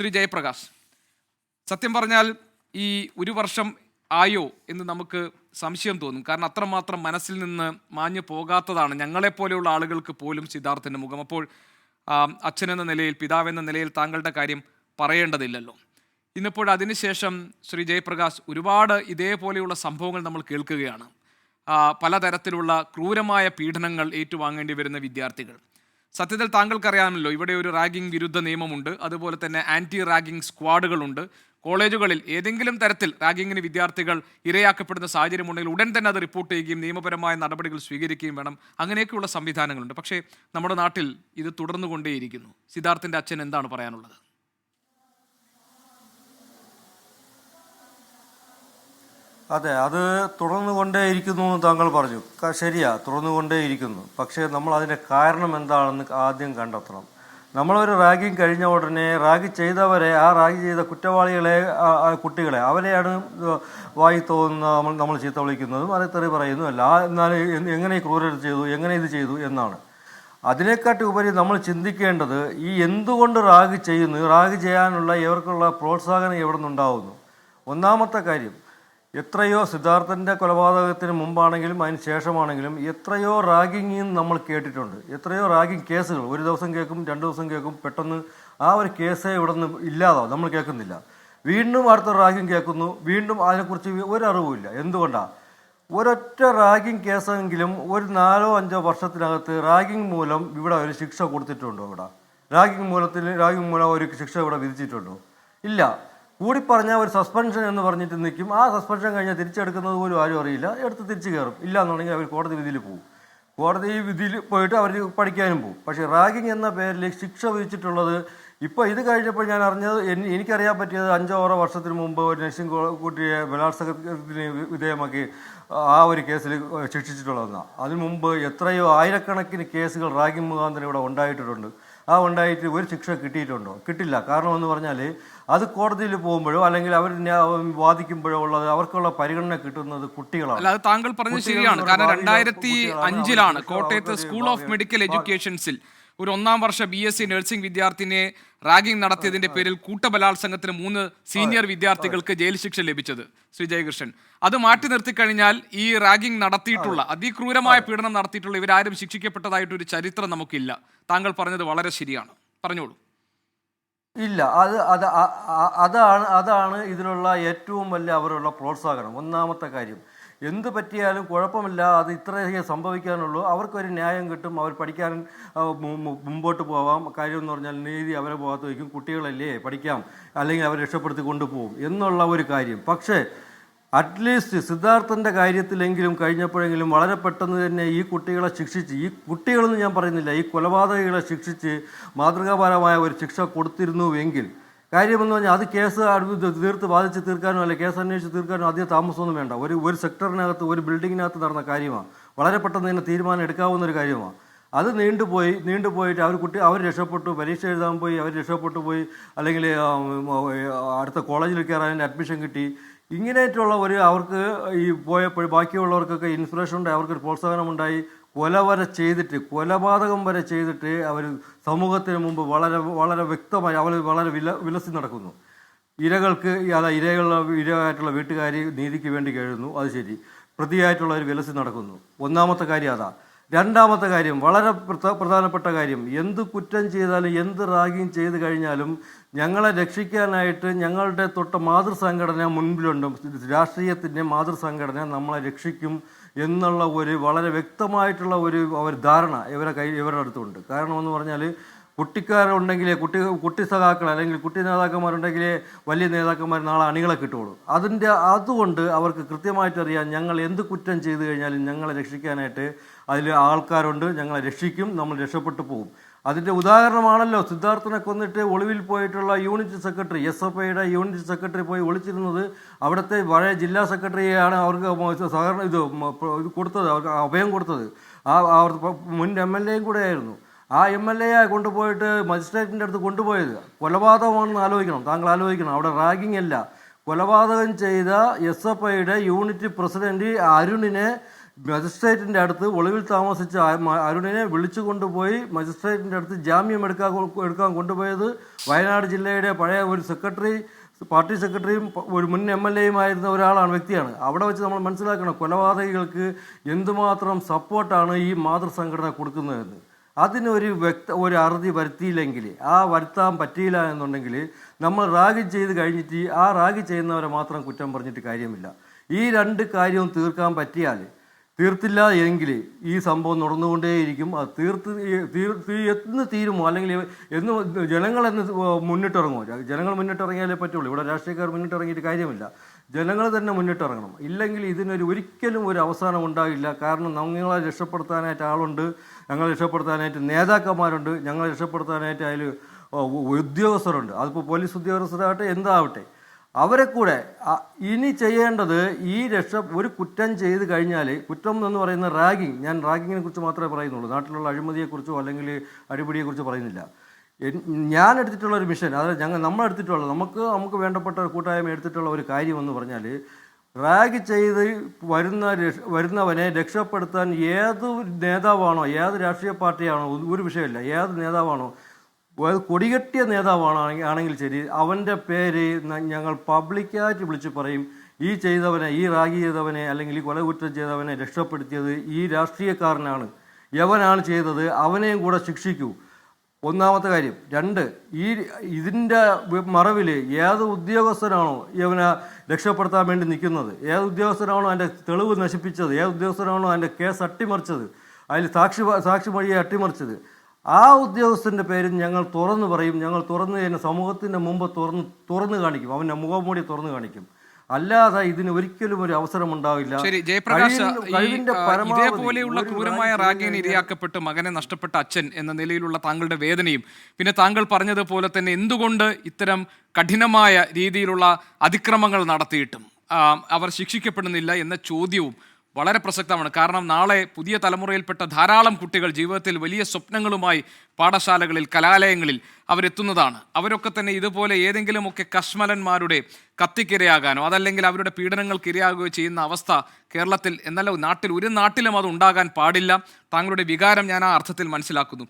ശ്രീ ജയപ്രകാശ്. സത്യം പറഞ്ഞാൽ ഈ ഒരു വർഷം ആയോ എന്ന് നമുക്ക് സംശയം തോന്നും. കാരണം അത്രമാത്രം മനസ്സിൽ നിന്ന് മാഞ്ഞു പോകാത്തതാണ് ഞങ്ങളെപ്പോലെയുള്ള ആളുകൾക്ക് പോലും സിദ്ധാർത്ഥിന്റെ മുഖം. അപ്പോൾ അച്ഛൻ എന്ന നിലയിൽ പിതാവ് എന്ന നിലയിൽ താങ്കളുടെ കാര്യം പറയേണ്ടതില്ലല്ലോ. ഇന്നിപ്പോൾ അതിനുശേഷം ശ്രീ ജയപ്രകാശ് ഒരുപാട് ഇതേപോലെയുള്ള സംഭവങ്ങൾ നമ്മൾ കേൾക്കുകയാണ്. പലതരത്തിലുള്ള ക്രൂരമായ പീഡനങ്ങൾ ഏറ്റുവാങ്ങേണ്ടി വരുന്ന വിദ്യാർത്ഥികൾ. സത്യത്തിൽ താങ്കൾക്കറിയാമല്ലോ ഇവിടെ ഒരു റാഗിംഗ് വിരുദ്ധ നിയമമുണ്ട്. അതുപോലെ തന്നെ ആന്റി റാഗിംഗ് സ്ക്വാഡുകളുണ്ട്. കോളേജുകളിൽ ഏതെങ്കിലും തരത്തിൽ റാഗിങ്ങിന് വിദ്യാർത്ഥികൾ ഇരയാക്കപ്പെടുന്ന സാഹചര്യമുണ്ടെങ്കിൽ ഉടൻ തന്നെ അത് റിപ്പോർട്ട് ചെയ്യുകയും നിയമപരമായ നടപടികൾ സ്വീകരിക്കുകയും വേണം. അങ്ങനെയൊക്കെയുള്ള സംവിധാനങ്ങളുണ്ട്. പക്ഷേ നമ്മുടെ നാട്ടിൽ ഇത് തുടർന്നുകൊണ്ടേയിരിക്കുന്നു. സിദ്ധാർത്ഥിന്റെ അച്ഛൻ എന്താണ് പറയാനുള്ളത്? അതെ അത് തുടർന്നുകൊണ്ടേയിരിക്കുന്നു എന്ന് താങ്കൾ പറഞ്ഞു. ശരിയാ തുടർന്നുകൊണ്ടേയിരിക്കുന്നു. പക്ഷേ നമ്മൾ അതിന്റെ കാരണം എന്താണെന്ന് ആദ്യം കണ്ടെത്തണം. നമ്മളൊരു റാഗിങ് കഴിഞ്ഞ ഉടനെ റാഗ് ചെയ്തവരെ ആ റാഗ് ചെയ്ത കുറ്റവാളികളെ കുട്ടികളെ അവരെയാണ് വായി തോന്നുന്ന നമ്മൾ നമ്മൾ ചീത്ത വിളിക്കുന്നതും അതേ തെറി പറയുന്നതുമല്ല എന്നാൽ എങ്ങനെ ഈ ക്രൂരത ചെയ്തു എങ്ങനെ ഇത് ചെയ്തു എന്നാണ്. അതിനെക്കാട്ടി ഉപരി നമ്മൾ ചിന്തിക്കേണ്ടത് ഈ എന്തുകൊണ്ട് റാഗ് ചെയ്യുന്നു? റാഗ് ചെയ്യാനുള്ള ഇവർക്കുള്ള പ്രോത്സാഹനം എവിടെ നിന്നുണ്ടാവുന്നു? ഒന്നാമത്തെ കാര്യം എത്രയോ സിദ്ധാർത്ഥന്റെ കൊലപാതകത്തിന് മുമ്പാണെങ്കിലും അതിന് ശേഷമാണെങ്കിലും എത്രയോ റാഗിങ് നമ്മൾ കേട്ടിട്ടുണ്ട്. എത്രയോ റാഗിങ് കേസുകൾ. ഒരു ദിവസം കേൾക്കും രണ്ട് ദിവസം കേൾക്കും പെട്ടെന്ന് ആ ഒരു കേസേ ഇവിടെ നിന്ന് ഇല്ലാതാവും. നമ്മൾ കേൾക്കുന്നില്ല. വീണ്ടും അടുത്ത റാഗിങ് കേൾക്കുന്നു. വീണ്ടും അതിനെക്കുറിച്ച് ഒരു അറിവുമില്ല എന്തുകൊണ്ടാണ് ഒരൊറ്റ റാഗിങ് കേസെങ്കിലും ഒരു നാലോ അഞ്ചോ വർഷത്തിനകത്ത് റാഗിങ് മൂലം ഇവിടെ ഒരു ശിക്ഷ കൊടുത്തിട്ടുണ്ടോ ഇവിടെ? റാഗിങ് മൂലത്തിൽ റാഗിങ് മൂലം ഒരു ശിക്ഷ ഇവിടെ വിധിച്ചിട്ടുണ്ടോ? ഇല്ല. കൂടി പറഞ്ഞാൽ ഒരു സസ്പെൻഷൻ എന്ന് പറഞ്ഞിട്ട് നിൽക്കും ആ സസ്പെൻഷൻ കഴിഞ്ഞാൽ തിരിച്ചെടുക്കുന്നത് പോലും ആരും അറിയില്ല. എടുത്ത് തിരിച്ചു കയറും. ഇല്ല എന്നുണ്ടെങ്കിൽ അവർ കോടതി വിധിയിൽ പോകും കോടതി വിധിയിൽ പോയിട്ട് അവർ പഠിക്കാനും പോകും പക്ഷേ റാഗിങ് എന്ന പേരിൽ ശിക്ഷ വിധിച്ചിട്ടുള്ളത് ഇപ്പോൾ ഇത് കഴിഞ്ഞപ്പോൾ ഞാൻ അറിഞ്ഞത് എനി- എനിക്കറിയാൻ പറ്റിയത് അഞ്ചോ ആറോ വർഷത്തിന് മുമ്പ് ഒരു നഴ്സിംഗ് കുട്ടിയെ ബലാത്സംഗത്തിന് വിധേയമാക്കി ആ ഒരു കേസിൽ ശിക്ഷിച്ചിട്ടുള്ളതെന്നാണ് അതിനു മുമ്പ് എത്രയോ ആയിരക്കണക്കിന് കേസുകൾ റാഗിങ് മുഖാന്തരം ഇവിടെ ഉണ്ടായിട്ടുണ്ട്. ആ ഉണ്ടായിട്ട് ഒരു ശിക്ഷ കിട്ടിയിട്ടുണ്ടോ? കിട്ടില്ല. കാരണം എന്ന് പറഞ്ഞാൽ അത് കോടതിയിൽ പോകുമ്പോഴോ അല്ലെങ്കിൽ അവർ വാദിക്കുമ്പോഴോ ഉള്ളത് അവർക്കുള്ള പരിഗണന കിട്ടുന്നത് കുട്ടികളാണ്. അല്ല അത് താങ്കൾ പറഞ്ഞത് ശരിയാണ്. കാരണം രണ്ടായിരത്തി അഞ്ചിലാണ് കോട്ടയത്ത് സ്കൂൾ ഓഫ് മെഡിക്കൽ എഡ്യൂക്കേഷൻസിൽ ഒരു ഒന്നാം വർഷ ബി എസ് സി നഴ്സിംഗ് വിദ്യാർത്ഥിനെ റാഗിംഗ് നടത്തിയതിന്റെ പേരിൽ കൂട്ടബലാത്സംഗത്തിന് മൂന്ന് സീനിയർ വിദ്യാർത്ഥികൾക്ക് ജയിൽ ശിക്ഷ ലഭിച്ചത് ശ്രീ ജയകൃഷ്ണൻ. അത് മാറ്റി നിർത്തി കഴിഞ്ഞാൽ ഈ റാഗിംഗ് നടത്തിയിട്ടുള്ള അതിക്രൂരമായ പീഡനം നടത്തിയിട്ടുള്ള ഇവരാരും ശിക്ഷിക്കപ്പെട്ടതായിട്ടൊരു ചരിത്രം നമുക്കില്ല. താങ്കൾ പറഞ്ഞത് വളരെ ശരിയാണ്. പറഞ്ഞോളൂ. ഇല്ല അത് അത് അതാണ് അതാണ് ഇതിനുള്ള ഏറ്റവും വലിയ അവരുള്ള പ്രോത്സാഹനം. ഒന്നാമത്തെ കാര്യം എന്ത് പറ്റിയാലും കുഴപ്പമില്ല അത് ഇത്രയേ സംഭവിക്കാനുള്ളൂ. അവർക്കൊരു ന്യായം കിട്ടും അവർ പഠിക്കാൻ മുമ്പോട്ട് പോവാം. കാര്യം എന്ന് പറഞ്ഞാൽ നീതി അവരെ പോകാത്ത വയ്ക്കും. കുട്ടികളല്ലേ പഠിക്കാം. അല്ലെങ്കിൽ അവരെ രക്ഷപ്പെടുത്തി കൊണ്ടുപോകും എന്നുള്ള ഒരു കാര്യം. പക്ഷേ അറ്റ്ലീസ്റ്റ് സിദ്ധാർത്ഥന്റെ കാര്യത്തിലെങ്കിലും കഴിഞ്ഞപ്പോഴെങ്കിലും വളരെ പെട്ടെന്ന് തന്നെ ഈ കുട്ടികളെ ശിക്ഷിച്ച് ഈ കുട്ടികളെന്ന് ഞാൻ പറയുന്നില്ല ഈ കൊലപാതകികളെ ശിക്ഷിച്ച് മാതൃകാപരമായ ഒരു ശിക്ഷ കൊടുത്തിരുന്നുവെങ്കിൽ കാര്യമെന്ന് പറഞ്ഞാൽ അത് കേസ് തീർത്ത് ബാധിച്ച് തീർക്കാനോ അല്ലെ കേസ് അന്വേഷിച്ച് തീർക്കാനോ അധികം താമസമൊന്നും വേണ്ട. ഒരു ഒരു സെക്ടറിനകത്ത് ഒരു ബിൽഡിങ്ങിനകത്ത് നടന്ന കാര്യമാണ് വളരെ പെട്ടെന്ന് തന്നെ തീരുമാനം എടുക്കാവുന്ന ഒരു കാര്യമാണ് അത് നീണ്ടുപോയി നീണ്ടുപോയിട്ട് അവർ കുട്ടി അവർ രക്ഷപ്പെട്ടു പരീക്ഷ എഴുതാൻ പോയി അവർ രക്ഷപ്പെട്ടു പോയി അല്ലെങ്കിൽ അടുത്ത കോളേജിൽ കയറാൻ അഡ്മിഷൻ കിട്ടി. ഇങ്ങനെയായിട്ടുള്ള ഒരു അവർക്ക് ഈ പോയപ്പോൾ ബാക്കിയുള്ളവർക്കൊക്കെ ഇൻസ്പിറേഷൻ ഉണ്ടായി അവർക്കൊരു പ്രോത്സാഹനം ഉണ്ടായി കൊല വരെ ചെയ്തിട്ട് കൊലപാതകം വരെ ചെയ്തിട്ട് അവർ സമൂഹത്തിന് മുമ്പ് വളരെ വളരെ വ്യക്തമായി അവർ വളരെ വില വിലസി നടക്കുന്നു. ഇരകൾക്ക് അല്ല ഇരകളുടെ ഇരയായിട്ടുള്ള വീട്ടുകാർ നീതിക്ക് വേണ്ടി കഴിയുന്നു അത് ശരി. പ്രതിയായിട്ടുള്ളവർ വിലസി നടക്കുന്നു. ഒന്നാമത്തെ കാര്യം അതാ. രണ്ടാമത്തെ കാര്യം വളരെ പ്രധാനപ്പെട്ട കാര്യം എന്ത് കുറ്റം ചെയ്താലും എന്ത് റാഗിങ് ചെയ്ത് കഴിഞ്ഞാലും ഞങ്ങളെ രക്ഷിക്കാനായിട്ട് ഞങ്ങളുടെ തൊട്ട മാതൃസംഘടന മുൻപിലുണ്ട്. രാഷ്ട്രീയത്തിന്റെ മാതൃസംഘടന നമ്മളെ രക്ഷിക്കും എന്നുള്ള ഒരു വളരെ വ്യക്തമായിട്ടുള്ള ഒരു അവർ ധാരണ ഇവരെ കൈ ഇവരുടെ അടുത്തുണ്ട്. കാരണം എന്ന് പറഞ്ഞാൽ കുട്ടിക്കാരുണ്ടെങ്കിലേ കുട്ടി കുട്ടി സഖാക്കൾ അല്ലെങ്കിൽ കുട്ടി നേതാക്കന്മാരുണ്ടെങ്കിലേ വലിയ നേതാക്കന്മാർ നാളെ അണികളെ കിട്ടുള്ളൂ അതിന്റെ അതുകൊണ്ട് അവർക്ക് കൃത്യമായിട്ട് അറിയാം ഞങ്ങൾ എന്ത് കുറ്റം ചെയ്തു കഴിഞ്ഞാലും ഞങ്ങളെ രക്ഷിക്കാനായിട്ട് അതിൽ ആൾക്കാരുണ്ട് ഞങ്ങളെ രക്ഷിക്കും നമ്മൾ രക്ഷപ്പെട്ടു പോകും. അതിന്റെ ഉദാഹരണമാണല്ലോ സിദ്ധാർത്ഥനെ കൊന്നിട്ട് ഒളിവിൽ പോയിട്ടുള്ള യൂണിറ്റ് സെക്രട്ടറി എസ് എഫ് ഐയുടെ യൂണിറ്റ് സെക്രട്ടറി പോയി ഒളിച്ചിരുന്നത് അവിടുത്തെ പഴയ ജില്ലാ സെക്രട്ടറിയാണ് അവർക്ക് സഹകരണം ഇത് കൊടുത്തത് അവർക്ക് അഭയം കൊടുത്തത്. ആ അവർ മുൻ എം എൽ എയും കൂടെ ആയിരുന്നു ആ എം എൽ എയെ കൊണ്ടുപോയിട്ട് മജിസ്ട്രേറ്റിന്റെ അടുത്ത് കൊണ്ടുപോയത്. കൊലപാതകമാണെന്ന് ആലോചിക്കണം താങ്കൾ ആലോചിക്കണം. അവിടെ റാഗിംഗ് അല്ല കൊലപാതകം ചെയ്ത എസ് എഫ് ഐയുടെ യൂണിറ്റ് പ്രസിഡന്റ് അരുണിനെ മജിസ്ട്രേറ്റിന്റെ അടുത്ത് ഒളിവിൽ താമസിച്ച അരുണിനെ വിളിച്ചു കൊണ്ടുപോയി മജിസ്ട്രേറ്റിന്റെ അടുത്ത് ജാമ്യം എടുക്കാൻ എടുക്കാൻ കൊണ്ടുപോയത് വയനാട് ജില്ലയുടെ പഴയ ഒരു സെക്രട്ടറി പാർട്ടി സെക്രട്ടറിയും ഒരു മുൻ എം എൽ എയും ആയിരുന്ന ഒരാളാണ് വ്യക്തിയാണ്. അവിടെ വെച്ച് നമ്മൾ മനസ്സിലാക്കണം കൊലപാതകികൾക്ക് എന്തുമാത്രം സപ്പോർട്ടാണ് ഈ മാതൃസംഘടന കൊടുക്കുന്നതെന്ന്. അതിനൊരു വ്യക്ത ഒരു അറുതി വരുത്തിയില്ലെങ്കിൽ ആ വരുത്താൻ പറ്റിയില്ല എന്നുണ്ടെങ്കിൽ നമ്മൾ റാഗി ചെയ്ത് കഴിഞ്ഞിട്ട് ആ റാഗി ചെയ്യുന്നവരെ മാത്രം കുറ്റം പറഞ്ഞിട്ട് കാര്യമില്ല. ഈ രണ്ട് കാര്യവും തീർക്കാൻ പറ്റിയാൽ തീർത്തില്ല എങ്കിൽ ഈ സംഭവം നടന്നുകൊണ്ടേയിരിക്കും. അത് തീർത്ത് എന്ന് തീരുമോ? അല്ലെങ്കിൽ എന്ന് ജനങ്ങളെന്ന് മുന്നിട്ടിറങ്ങുമോ? ജനങ്ങൾ മുന്നിട്ടിറങ്ങിയാലേ പറ്റുള്ളൂ. ഇവിടെ രാഷ്ട്രീയക്കാർ മുന്നിട്ടിറങ്ങിയിട്ട് കാര്യമില്ല. ജനങ്ങൾ തന്നെ മുന്നിട്ടിറങ്ങണം. ഇല്ലെങ്കിൽ ഇതിനൊരു ഒരിക്കലും ഒരു അവസാനം ഉണ്ടാകില്ല കാരണം ഞങ്ങളെ രക്ഷപ്പെടുത്താനായിട്ട് ആളുണ്ട്. ഞങ്ങളെ രക്ഷപ്പെടുത്താനായിട്ട് നേതാക്കന്മാരുണ്ട്. ഞങ്ങളെ രക്ഷപ്പെടുത്താനായിട്ട് അതിൽ ഉദ്യോഗസ്ഥരുണ്ട്. അതിപ്പോൾ പോലീസ് ഉദ്യോഗസ്ഥരാകട്ടെ എന്താവട്ടെ. അവരെ കൂടെ ഇനി ചെയ്യേണ്ടത് ഈ രക്ഷ ഒരു കുറ്റം ചെയ്ത് കഴിഞ്ഞാൽ കുറ്റം എന്ന് പറയുന്ന റാഗിങ് ഞാൻ റാഗിങ്ങിനെ കുറിച്ച് മാത്രമേ പറയുന്നുള്ളൂ. നാട്ടിലുള്ള അഴിമതിയെക്കുറിച്ചോ അല്ലെങ്കിൽ അടിപിടിയെക്കുറിച്ചോ പറയുന്നില്ല. ഞാൻ എടുത്തിട്ടുള്ള ഒരു മിഷൻ അതായത് ഞങ്ങൾ നമ്മൾ എടുത്തിട്ടുള്ള നമുക്ക് നമുക്ക് വേണ്ടപ്പെട്ട ഒരു കൂട്ടായ്മ എടുത്തിട്ടുള്ള ഒരു കാര്യം എന്ന് പറഞ്ഞാൽ റാഗ് ചെയ്ത് വരുന്ന വരുന്നവനെ രക്ഷപ്പെടുത്താൻ ഏത് നേതാവാണോ ഏത് രാഷ്ട്രീയ പാർട്ടിയാണോ ഒരു- വിഷയമല്ല ഏത് നേതാവാണോ കൊടികെട്ടിയ നേതാവാണെങ്കിൽ ആണെങ്കിൽ- ശരി അവന്റെ പേര് ഞങ്ങൾ പബ്ലിക്കായിട്ട് വിളിച്ച് പറയും ഈ ചെയ്തവനെ ഈ റാഗി ചെയ്തവനെ അല്ലെങ്കിൽ ഈ കൊലകുറ്റം ചെയ്തവനെ രക്ഷപ്പെടുത്തിയത് ഈ രാഷ്ട്രീയക്കാരനാണ്. യവനാണ് ചെയ്തത് അവനെയും കൂടെ ശിക്ഷിക്കൂ. ഒന്നാമത്തെ കാര്യം രണ്ട് ഈ ഇതിന്റെ മറവിൽ ഏത് ഉദ്യോഗസ്ഥനാണോ ഇവനെ രക്ഷപ്പെടുത്താൻ വേണ്ടി നിൽക്കുന്നത്? ഏത് ഉദ്യോഗസ്ഥനാണോ അതിന്റെ തെളിവ് നശിപ്പിച്ചത്? ഏത് ഉദ്യോഗസ്ഥനാണോ അതിന്റെ കേസ് അട്ടിമറിച്ചത്? അതിൽ സാക്ഷി സാക്ഷി വഴിയെ അട്ടിമറിച്ചത്? ആ ഉദ്യോഗസ്ഥന്റെ പേര് ഞങ്ങൾ തുറന്നു പറയും ഞങ്ങൾ തുറന്നു കഴിഞ്ഞാൽ സമൂഹത്തിന്റെ മുമ്പ് തുറന്ന് തുറന്നു കാണിക്കും. അവന്റെ മുഖംമൂടി തുറന്നു കാണിക്കും. അല്ലാതെ ഇതിന് ഒരിക്കലും ഒരു അവസരം ഉണ്ടാവില്ല ശരി ജയപ്രകാശ് ഇതേപോലെയുള്ള ക്രൂരമായ റാഗി റാഗിന് ഇരയാക്കപ്പെട്ട് മകനെ നഷ്ടപ്പെട്ട അച്ഛൻ എന്ന നിലയിലുള്ള താങ്കളുടെ വേദനയും. പിന്നെ താങ്കൾ പറഞ്ഞതുപോലെ തന്നെ എന്തുകൊണ്ട് ഇത്തരം കഠിനമായ രീതിയിലുള്ള അതിക്രമങ്ങൾ നടത്തിയിട്ടും അവർ ശിക്ഷിക്കപ്പെടുന്നില്ല എന്ന ചോദ്യവും വളരെ പ്രസക്തമാണ്. കാരണം നാളെ പുതിയ തലമുറയിൽപ്പെട്ട ധാരാളം കുട്ടികൾ ജീവിതത്തിൽ വലിയ സ്വപ്നങ്ങളുമായി പാഠശാലകളിൽ കലാലയങ്ങളിൽ അവരെത്തുന്നതാണ്. അവരൊക്കെ തന്നെ ഇതുപോലെ ഏതെങ്കിലുമൊക്കെ കശ്മലന്മാരുടെ കത്തിക്കിരയാകാനോ അതല്ലെങ്കിൽ അവരുടെ പീഡനങ്ങൾക്ക് ഇരയാകുകയോ ചെയ്യുന്ന അവസ്ഥ കേരളത്തിൽ എന്നല്ല നാട്ടിൽ ഒരു നാട്ടിലും അത് ഉണ്ടാകാൻ പാടില്ല. താങ്കളുടെ വികാരം ഞാൻ ആ അർത്ഥത്തിൽ മനസ്സിലാക്കുന്നു.